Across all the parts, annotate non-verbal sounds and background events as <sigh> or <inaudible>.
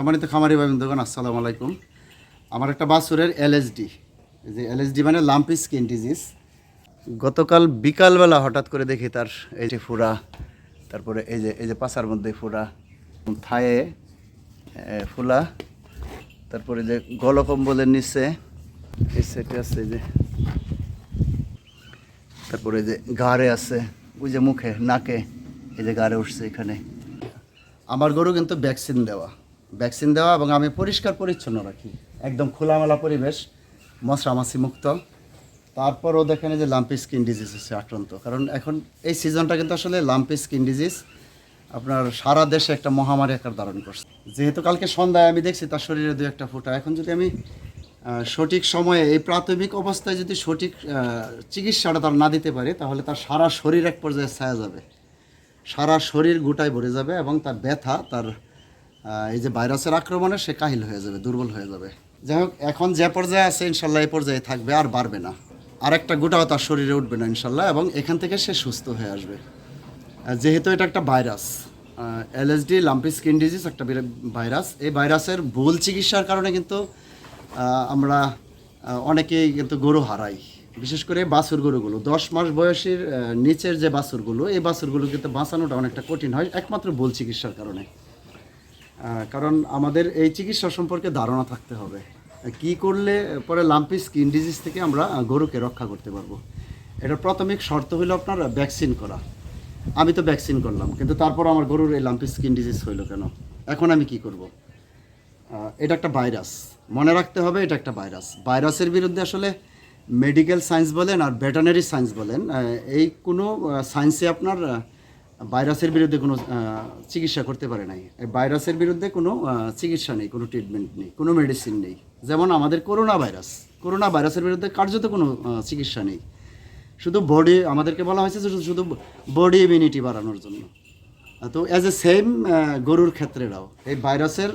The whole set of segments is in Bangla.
সম্মানিত খামারি ভাই বন্ধুগণ, আসসালামু আলাইকুম। আমার একটা বাছুরের এলএসডি যে এলএসডি মানে লাম্পি স্কিন ডিজিজ গতকাল বিকালবেলা হঠাৎ করে দেখি তার এই যে ফুরা, তারপরে এই যে এই যে পাশার মধ্যে ফুরা থায়ে ফুলা, তারপরে যে গলকম্বলের নিচে, এই সেটে আছে যে, তারপরে যে গাড়ে আছে, ওই যে মুখে, নাকে, এই যে গাড়ে উঠছে এখানে। আমার গরু কিন্তু ভ্যাকসিন দেওয়া। ভ্যাকসিন দেওয়া এবং আমি পরিষ্কার পরিচ্ছন্ন রাখি। একদম খোলামেলা পরিবেশ মশরামাছি মুক্ত। তারপরও দেখেন যে লাম্পি স্কিন ডিজিজ হচ্ছে আক্রান্ত। কারণ এখন এই সিজনটা কিন্তু আসলে লাম্পি স্কিন ডিজিজ আপনার সারা দেশে একটা মহামারী আকার ধারণ করছে। যেহেতু কালকে সন্ধ্যায় আমি দেখছি তার শরীরে দু একটা ফোঁটা। এখন যদি আমি সঠিক সময়ে এই প্রাথমিক অবস্থায় যদি সঠিক চিকিৎসাটা তার না দিতে পারি, তাহলে তার সারা শরীর এক পর্যায়ে ছায়া যাবে। সারা শরীর গোটায় ভরে যাবে এবং তার ব্যথা, তার এই যে ভাইরাসের আক্রমণে সে কাহিল হয়ে যাবে, দুর্বল হয়ে যাবে। যাই হোক, এখন যে পর্যায়ে আছে, ইনশাল্লাহ এই পর্যায়ে থাকবে, আর বাড়বে না। আর একটা গোটাও তার শরীরে উঠবে না, ইনশাল্লাহ, এবং এখান থেকে সে সুস্থ হয়ে আসবে। যেহেতু এটা একটা virus LSD, lumpy skin disease একটা ভাইরাস, এই ভাইরাসের ভুল চিকিৎসার কারণে কিন্তু আমরা অনেকেই কিন্তু গরু হারাই। বিশেষ করে বাছুর গরুগুলো, দশ মাস বয়সের নিচের যে বাছুরগুলো, এই বাছুরগুলো কিন্তু বাঁচানোটা অনেকটা কঠিন হয়, একমাত্র ভুল চিকিৎসার কারণে। কারণ আমাদের এই চিকিৎসা সম্পর্কে ধারণা থাকতে হবে। কি করলে পরে লাম্পি স্কিন ডিজিজ থেকে আমরা গরুকে রক্ষা করতে পারব। এটার প্রাথমিক শর্ত হলো আপনার ভ্যাকসিন করা। আমি তো ভ্যাকসিন করলাম, কিন্তু তারপর আমার গরুর এই লাম্পি স্কিন ডিজিজ হইল কেন? এখন আমি কি করব? এটা একটা ভাইরাস। মনে রাখতে হবে এটা একটা ভাইরাস। ভাইরাসের বিরুদ্ধে আসলে মেডিকেল সায়েন্স বলেন আর ভেটানারি সায়েন্স বলেন এই কোনো সায়েন্সে আপনার ভাইরাসের বিরুদ্ধে কোনো চিকিৎসা করতে পারে নাই। ভাইরাসের বিরুদ্ধে কোনো চিকিৎসা নেই, কোনো ট্রিটমেন্ট নেই, কোনো মেডিসিন নেই। যেমন আমাদের করোনা ভাইরাস, করোনা ভাইরাসের বিরুদ্ধে কার্যত কোনো চিকিৎসা নেই। শুধু বডি আমাদেরকে বলা হয়েছে শুধু- বডি ইমিউনিটি বাড়ানোর জন্য। তো অ্যাজ এ সেম গরুর ক্ষেত্রেরাও এই ভাইরাসের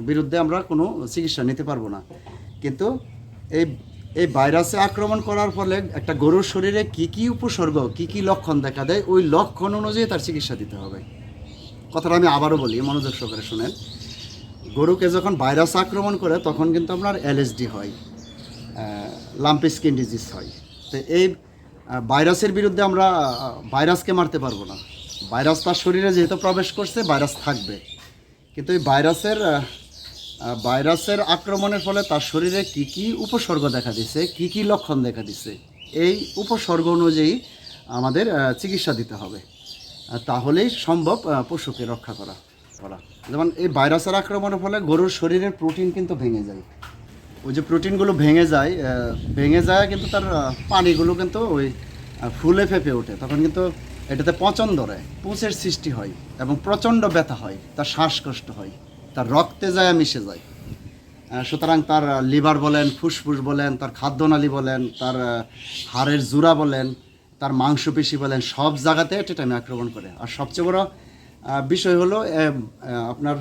বিরুদ্ধে আমরা কোনো চিকিৎসা নিতে পারব না। কিন্তু এই এই ভাইরাসে আক্রমণ করার ফলে একটা গরুর শরীরে কি কি উপসর্গ, কি কি লক্ষণ দেখা দেয়, ওই লক্ষণ অনুযায়ী তার চিকিৎসা দিতে হবে। কথাটা আমি আবারও বলি, মনোযোগ সহকারে শুনেন। গরুকে যখন ভাইরাস আক্রমণ করে, তখন কিন্তু আপনার এলএসডি হয় লাম্পি স্কিন ডিজিজ হয়। তো এই ভাইরাসের বিরুদ্ধে আমরা ভাইরাসকে মারতে পারব না। ভাইরাস তার শরীরে যেহেতু প্রবেশ করছে, ভাইরাস থাকবে। কিন্তু এই ভাইরাসের ভাইরাসের আক্রমণের ফলে তার শরীরে কি কি উপসর্গ দেখা দিচ্ছে কি কি লক্ষণ দেখা দিচ্ছে এই উপসর্গ অনুযায়ী আমাদের চিকিৎসা দিতে হবে। তাহলেই সম্ভব পশুকে রক্ষা করা করা। যেমন এই ভাইরাসের আক্রমণের ফলে গরুর শরীরের প্রোটিন কিন্তু ভেঙে যায়। ওই যে প্রোটিনগুলো ভেঙে যায় ভেঙে যায় কিন্তু তার পানিগুলো কিন্তু ওই ফুলে ফেপে ওঠে। তখন কিন্তু এটাতে পচন ধরে, পুঁচের সৃষ্টি হয় এবং প্রচণ্ড ব্যথা হয়, তার শ্বাসকষ্ট হয়। তার রক্তে যায়, মিশে যায়। সুতরাং তার লিভার বলেন, ফুসফুস বলেন, তার খাদ্যনালী বলেন, তার হাড়ের জুড়া বলেন, তার মাংসপেশি বলেন, সব জায়গাতে টেটামি আক্রমণ করে। আর সবচেয়ে বড় বিষয় হলো আপনার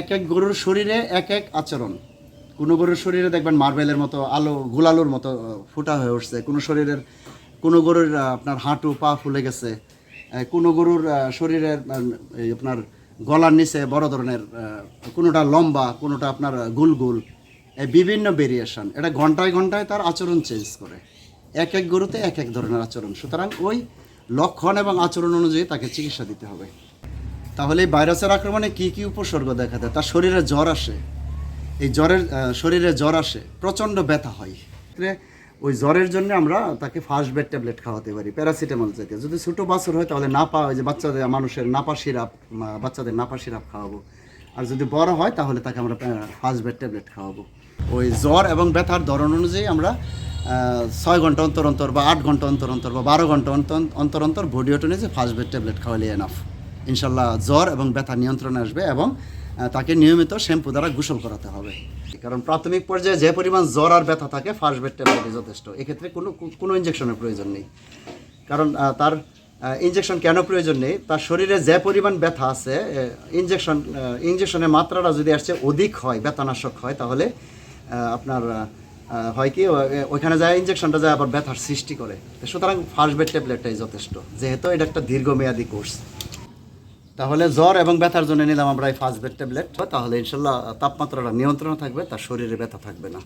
এক এক গরুর শরীরে এক এক আচরণ। কোনো গরুর শরীরে দেখবেন মার্বেলের মতো আলো, গোলালোর মতো ফুটা হয়ে উঠছে। কোনো শরীরের, কোনো গরুর আপনার হাঁটু পা ফুলে গেছে। কোনো গরুর শরীরের আপনার গলার নিচে বড় ধরনের কোনোটা লম্বা, কোনোটা আপনার গুল গুল, এই বিভিন্ন ভেরিয়েশন এটা ঘন্টায় ঘন্টায় তার আচরণ চেঞ্জ করে। এক এক গরুতে এক এক ধরনের আচরণ। সুতরাং ওই লক্ষণ এবং আচরণ অনুযায়ী তাকে চিকিৎসা দিতে হবে। তাহলে এই ভাইরাসের আক্রমণে কি কি উপসর্গ দেখা দেয়? তার শরীরে জ্বর আসে। এই জ্বরের শরীরে জ্বর আসে। প্রচণ্ড ব্যথা হয়। ওই জ্বরের জন্য আমরা তাকে ফার্স্ট বেড ট্যাবলেট খাওয়াতে পারি, প্যারাসিটামল জাতীয় যদি ছোটো বাছর হয় তাহলে নাপা, ওই যে বাচ্চাদের, মানুষের নাপা সিরাপ বাচ্চাদের নাপা সিরাপ খাওয়াবো। আর যদি বড় হয় তাহলে তাকে আমরা ফার্স্ট বেড ট্যাবলেট খাওয়াবো। ওই জ্বর এবং ব্যথার ধরন অনুযায়ী আমরা ছয় ঘণ্টা অন্তর অন্তর বা আট ঘণ্টা অন্তর অন্তর বা বারো ঘণ্টা অন্তর অন্তর বডি যে ফার্স্ট বেড ট্যাবলেট খাওয়ালে এনাফ ইনশাল্লাহ জ্বর এবং ব্যথা নিয়ন্ত্রণে আসবে এবং তাকে নিয়মিত শ্যাম্পু দ্বারা গোসল করাতে হবে। কারণ প্রাথমিক পর্যায়ে যে পরিমাণ জ্বর আর ব্যথা থাকে ফার্স্ট বেড ট্যাবলেটই যথেষ্ট। এক্ষেত্রে কোনো কোনো ইঞ্জেকশনের প্রয়োজন নেই। কারণ তার ইঞ্জেকশন কেন প্রয়োজন নেই? তার শরীরে যে পরিমাণ ব্যথা আছে ইঞ্জেকশন ইঞ্জেকশনের মাত্রাটা যদি আসছে অধিক হয়, ব্যথানাশক হয়, তাহলে আপনার হয় কি ওইখানে যায় ইঞ্জেকশনটা যায়, আবার ব্যথার সৃষ্টি করে। সুতরাং ফার্স্ট বেড ট্যাবলেটটাই যথেষ্ট। যেহেতু এটা একটা দীর্ঘমেয়াদী কোর্স তাহলে জ্বর এবং ব্যথার জন্য নিলাম আমরা এই ফার্স্ট বেড ট্যাবলেট। তাহলে ইনশাল্লাহ তাপমাত্রাটা নিয়ন্ত্রণ থাকবে, তার শরীরে ব্যথা থাকবে না।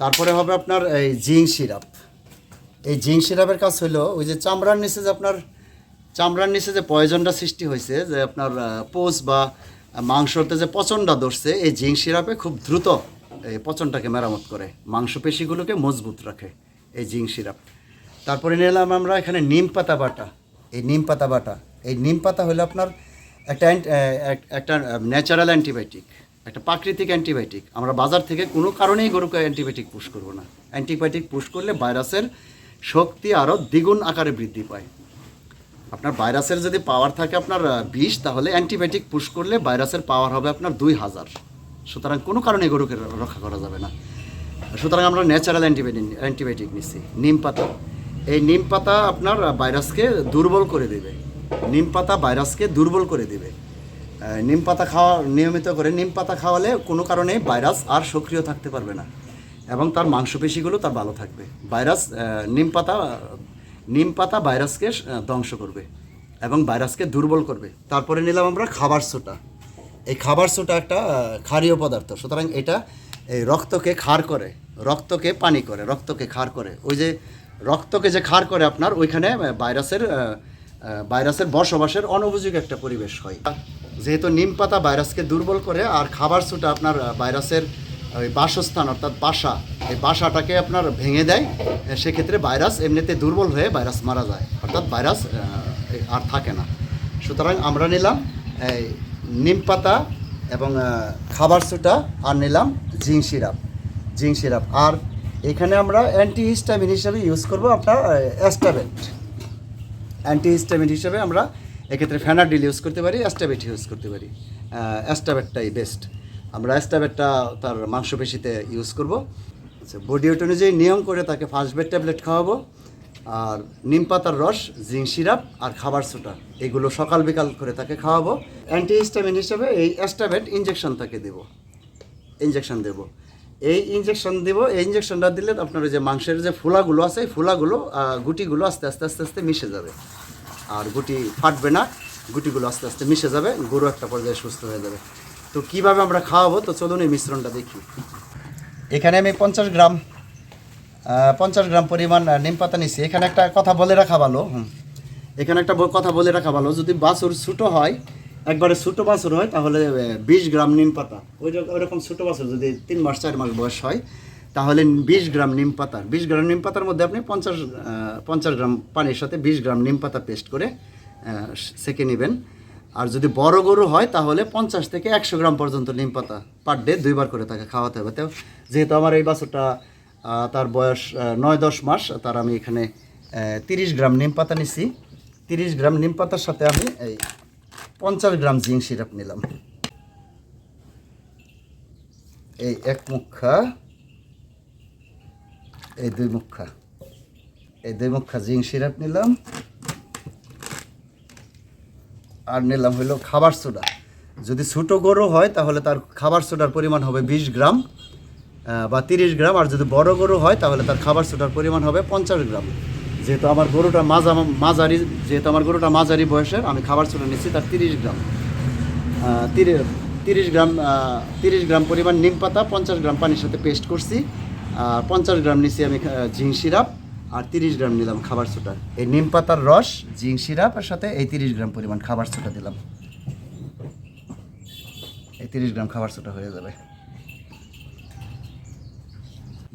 তারপরে হবে আপনার এই জিং সিরাপ। এই জিং সিরাপের কাজ হলো, ওই যে চামড়ার নিচে যে আপনার, চামড়ার নিচে যে পয়জনটা সৃষ্টি হয়েছে, যে আপনার পোষ বা মাংসতে যে পচনটা ধরছে, এই জিং সিরাপে খুব দ্রুত এই পচনটাকে মেরামত করে। মাংসপেশিগুলোকে মজবুত রাখে এই জিং সিরাপ। তারপরে নিলাম আমরা এখানে নিম পাতা বাটা। এই নিম পাতা বাটা এই নিম পাতা হলো আপনার একটা একটা ন্যাচারাল অ্যান্টিবায়োটিক একটা প্রাকৃতিক অ্যান্টিবায়োটিক আমরা বাজার থেকে কোনো কারণেই গরুকে অ্যান্টিবায়োটিক পুশ করব না। অ্যান্টিবায়োটিক পুশ করলে ভাইরাসের শক্তি আরও দ্বিগুণ আকারে বৃদ্ধি পায়। আপনার ভাইরাসের যদি পাওয়ার থাকে আপনার বিষ তাহলে অ্যান্টিবায়োটিক পুশ করলে ভাইরাসের পাওয়ার হবে আপনার দুই হাজার। সুতরাং কোনো কারণে গরুকে রক্ষা করা যাবে না। সুতরাং আমরা ন্যাচারাল অ্যান্টিবায়োটিক অ্যান্টিবায়োটিক নিচ্ছি নিম পাতা। এই নিম পাতা আপনার ভাইরাসকে দুর্বল করে দেবে। নিম পাতা ভাইরাসকে দুর্বল করে দেবে। নিম পাতা খাওয়া নিয়মিত করে নিম পাতা খাওয়ালে কোনো কারণে ভাইরাস আর সক্রিয় থাকতে পারবে না এবং তার মাংসপেশিগুলো তার ভালো থাকবে। ভাইরাস নিম পাতা নিম পাতা ভাইরাসকে ধ্বংস করবে এবং ভাইরাসকে দুর্বল করবে। তারপরে নিলাম আমরা খাবার সোটা এই খাবার সোটা একটা ক্ষারীয় পদার্থ। সুতরাং এটা এই রক্তকে ক্ষার করে, রক্তকে পানি করে, রক্তকে ক্ষার করে। ওই যে রক্তকে যে ক্ষার করে আপনার, ওইখানে ভাইরাসের ভাইরাসের বসবাসের অনুপযোগী একটা পরিবেশ হয়। যেহেতু নিম পাতা ভাইরাসকে দুর্বল করে, আর খাবার সুটা আপনার ভাইরাসের ওই বাসস্থান, অর্থাৎ বাসা, এই বাসাটাকে আপনার ভেঙে দেয় সেক্ষেত্রে ভাইরাস এমনিতে দুর্বল হয়ে ভাইরাস মারা যায়। অর্থাৎ ভাইরাস আর থাকে না। সুতরাং আমরা নিলাম, এই নিম পাতা এবং খাবার সুটা আর নিলাম জিং সিরাপ। জিং সিরাপ, আর এখানে আমরা অ্যান্টি হিস্টামিন হিসাবে ইউজ করব আপনার অ্যাস্টাবেট অ্যান্টিহিস্টামিন হিসেবে আমরা এক্ষেত্রে ফ্যানাডিল ইউজ করতে পারি, অ্যাস্টাবেট ইউজ করতে পারি। অ্যাস্টাবেটটাই বেস্ট আমরা অ্যাস্টাবেটটা তার মাংসপেশিতে ইউজ করব। আচ্ছা বডি ওয়েট অনুযায়ী নিয়ম করে তাকে ফার্স্ট বেড ট্যাবলেট খাওয়াবো। আর নিম পাতার রস জিং সিরাপ আর খাবার সোটা এগুলো সকাল বিকাল করে তাকে খাওয়াবো। অ্যান্টিহিস্টামিন হিসেবে এই অ্যাস্টাবেট ইঞ্জেকশন তাকে দেবো। ইঞ্জেকশন দেব। এই ইঞ্জেকশন দেব, এই ইঞ্জেকশনটা দিলে আপনার যে মাংসের যে ফুলাগুলো আছে, এই ফুলাগুলো গুটিগুলো আস্তে আস্তে আস্তে আস্তে মিশে যাবে। আর গুটি ফাটবে না, গুটিগুলো আস্তে আস্তে মিশে যাবে, গরু একটা পর্যায়ে সুস্থ হয়ে যাবে। তো কীভাবে আমরা খাওয়াবো? তো চলুন এই মিশ্রণটা দেখি। এখানে আমি পঞ্চাশ গ্রাম পঞ্চাশ গ্রাম পরিমাণ নিম পাতা নিচ্ছি এখানে একটা কথা বলে রাখা ভালো, হুম। এখানে একটা কথা বলে রাখা ভালো, যদি বাছুর ছোটো হয় একবারে ছোটো বাছুর হয়, তাহলে বিশ গ্রাম নিম পাতা। ওই রক- ওইরকম ছোটো বাছুর যদি তিন মাস, চার মাস বয়স হয়, তাহলে বিশ গ্রাম নিম পাতা। বিশ গ্রাম নিম পাতার মধ্যে আপনি পঞ্চাশ পঞ্চাশ গ্রাম পানির সাথে বিশ গ্রাম নিম পাতা পেস্ট করে সেঁকে নেবেন। আর যদি বড় গরু হয়, তাহলে পঞ্চাশ থেকে একশো গ্রাম পর্যন্ত নিম পাতা পার ডে দুইবার করে তাকে খাওয়াতে হবে। তো যেহেতু আমার এই বাছুরটা তার বয়স নয় দশ মাস, তার আমি এখানে তিরিশ গ্রাম নিম পাতা নিছি। তিরিশ গ্রাম নিম পাতার সাথে আমি এই পঞ্চাশ গ্রাম জিঙ্ক সিরাপ নিলাম। এই এক মুখা, এই দুই মুখা, এই দুই মুখা জিঙ্ক সিরাপ নিলাম। আর নিলাম হলো খাবার সোডা। যদি ছোটো গরু হয়, তাহলে তার খাবার সোডার পরিমাণ হবে বিশ গ্রাম বা তিরিশ গ্রাম, আর যদি বড় গরু হয়, তাহলে তার খাবার সোডার পরিমাণ হবে পঞ্চাশ গ্রাম। যেহেতু আমার গরুটা মাজা মাঝারি যেহেতু আমার গরুটা মাঝারি বয়সের, আমি খাবার সোডা নিচ্ছি, তার তিরিশ গ্রাম। তিরিশ গ্রাম তিরিশ গ্রাম পরিমাণ নিম পাতা, পঞ্চাশ গ্রাম পানির সাথে পেস্ট করছি, আর পঞ্চাশ গ্রাম নিচ্ছি আমি জিং সিরাপ, আর তিরিশ গ্রাম নিলাম খাবার সোটা এই নিম পাতার রস জিং সিরাপের সাথে এই তিরিশ গ্রাম পরিমাণ খাবার সোটা দিলাম। এই তিরিশ গ্রাম খাবার সোটা হয়ে যাবে।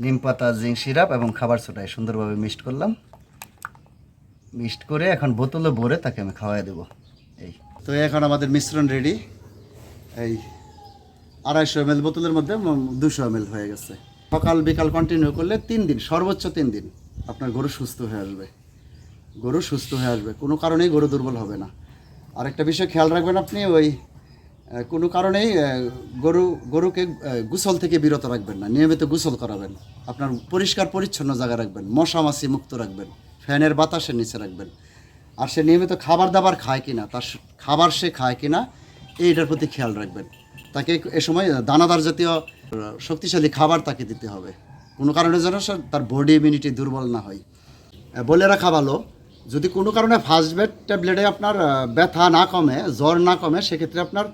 নিম পাতা জিং সিরাপ এবং খাবার সোটায় সুন্দরভাবে মিক্সড করলাম। মিক্সড করে এখন বোতলে ভরে তাকে আমি খাওয়াই দেবো। এই। তো এখন আমাদের মিশ্রণ রেডি এই আড়াইশো এম বোতলের মধ্যে দুশো এম হয়ে গেছে। সকাল বিকাল কন্টিনিউ করলে তিন দিন, সর্বোচ্চ তিন দিন আপনার গরু সুস্থ হয়ে আসবে। গরু সুস্থ হয়ে আসবে। কোনো কারণেই গরু দুর্বল হবে না। আরেকটা বিষয় খেয়াল রাখবেন আপনি, ওই কোনো কারণেই গরু, গরুকে গোসল থেকে বিরত রাখবেন না। নিয়মিত গোসল করাবেন। আপনার পরিষ্কার পরিচ্ছন্ন জায়গা রাখবেন। মশা মাছি মুক্ত রাখবেন। ফ্যানের বাতাসের নিচে রাখবেন। আর সে নিয়মিত খাবার দাবার খায় কিনা, তার খাবার সে খায় কিনা, এইটার প্রতি খেয়াল রাখবেন। তাকে এ সময় দানাদার জাতীয় শক্তিশালী খাবার তাকে দিতে হবে। কোনো কারণে যেন তার বডি ইমিউনিটি দুর্বল না হয়। বলে রাখা ভালো, যদি কোনো কারণে ফার্স্ট বেড ট্যাবলেটে আপনার ব্যথা না কমে, জ্বর না কমে, সেক্ষেত্রে আপনার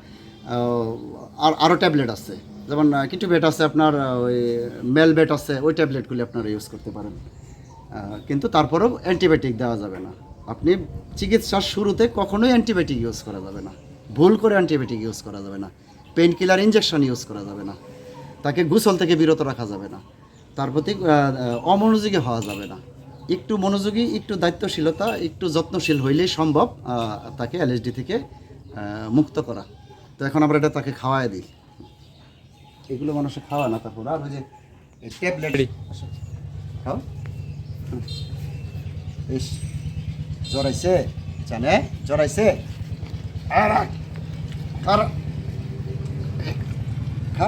আর আরও ট্যাবলেট আছে। যেমন কিছু বেড আছে আপনার ওই মেল বেড আছে, ওই ট্যাবলেটগুলি আপনারা ইউজ করতে পারেন। কিন্তু তারপরেও অ্যান্টিবায়োটিক দেওয়া যাবে না। আপনি চিকিৎসার শুরুতে কখনোই অ্যান্টিবায়োটিক ইউজ করা যাবে না। ভুল করে অ্যান্টিবায়োটিক ইউজ করা যাবে না। পেইন কিলার ইঞ্জেকশন ইউজ করা যাবে না। তাকে গোসল থেকে বিরত রাখা যাবে না। তার প্রতি অমনোযোগী হওয়া যাবে না। একটু মনোযোগী একটু দায়িত্বশীলতা একটু যত্নশীল হইলেই সম্ভব তাকে এলএসডি থেকে মুক্ত করা। তো এখন আমরা এটা তাকে খাওয়াই দিই। এগুলো মানুষে খাওয়া না তারপর আর ওই যে ট্যাবলেট খাও। ইস, জড়াইছে, জানে? জড়াইছে। আর আর খা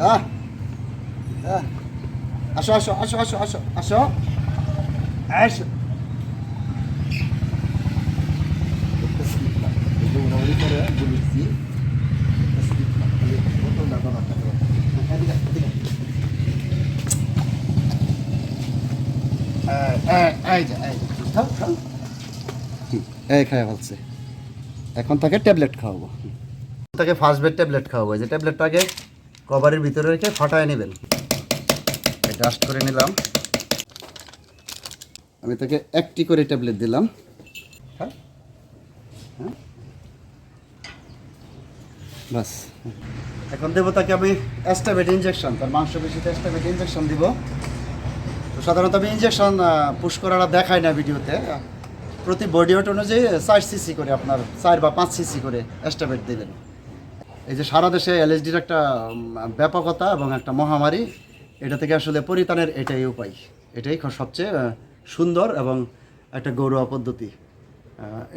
খা আসো আসো আসো আসো আসো আসো। আসো। এই খাই ফেলছে। এখন তাকে ট্যাবলেট খাওয়াবো। তাকে ফার্স্ট বেড ট্যাবলেট খাওয়াবো। এই যে ট্যাবলেটটাকে কভারের ভিতরে রেখে ফাটায় নেবেন। ডাস্ট করে নিলাম। আমি তাকে একটি করে ট্যাবলেট দিলাম। হ্যাঁ। হ্যাঁ। বাস। এখন দেবো তাকে আমি অ্যাস্টাবেট ইঞ্জেকশন তার মাংসপেশিতে অ্যাস্টাবেট ইঞ্জেকশন দিব। তো সাধারণত আমি ইঞ্জেকশন পুশ করাটা দেখাই না ভিডিওতে। প্রতি বডি ওয়েট অনুযায়ী চার সিসি করে আপনার, চার বা পাঁচ সিসি করে অ্যাস্টাবেট দেবেন এই যে সারা দেশে এলএসডির একটা ব্যাপকতা এবং একটা মহামারী, এটা থেকে আসলে পরিত্রাণের এটাই উপায়। এটাই সবচেয়ে সুন্দর এবং একটা গৌরব পদ্ধতি।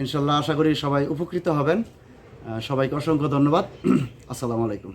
ইনশাল্লাহ আশা করি সবাই উপকৃত হবেন। সবাইকে অসংখ্য ধন্যবাদ। <clears throat> আসসালামু আলাইকুম।